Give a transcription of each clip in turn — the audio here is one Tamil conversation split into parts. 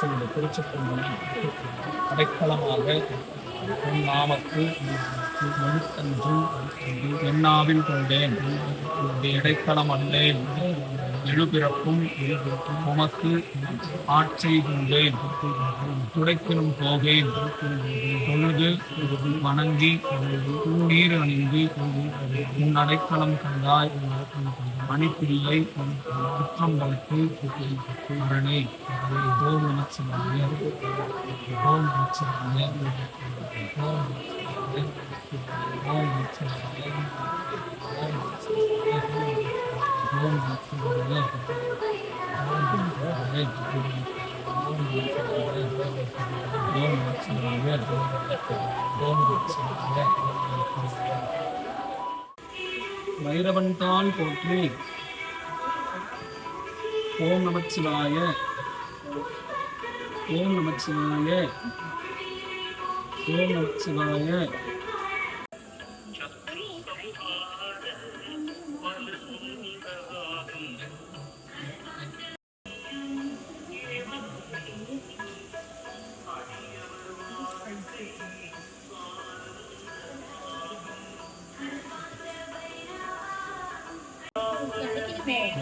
செய்த திருச்சிற்றம்பலம் அடைக்கலமாக நாமக்கு நாமத்து எழுத்தன்று எண்ணாவில் கொண்டேன். இடைக்கலம் அல்லேன். எழுபிறப்பும் உமக்கு ஆட்சை கொண்டேன் துடைக்கிலும் போகேன். தொழுது வணங்கி நீர் அணிந்து உன் அடைக்கலம் கண்டாய். மணிப்பிள்ளை குற்றம் வளர்த்து அரணே ஓம் நமச்சிவாய ஓம் நமச்சிவாய ஓம் நமச்சிவாய ஓம் நமச்சிவாய ஓம் நமச்சிவாய ஓம் வைரவன் தான் போற்றி. ஓம் நமச்சிவாய. ஓம் நமச்சிவாய. ஓம் நமச்சிவாய.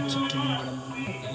chicken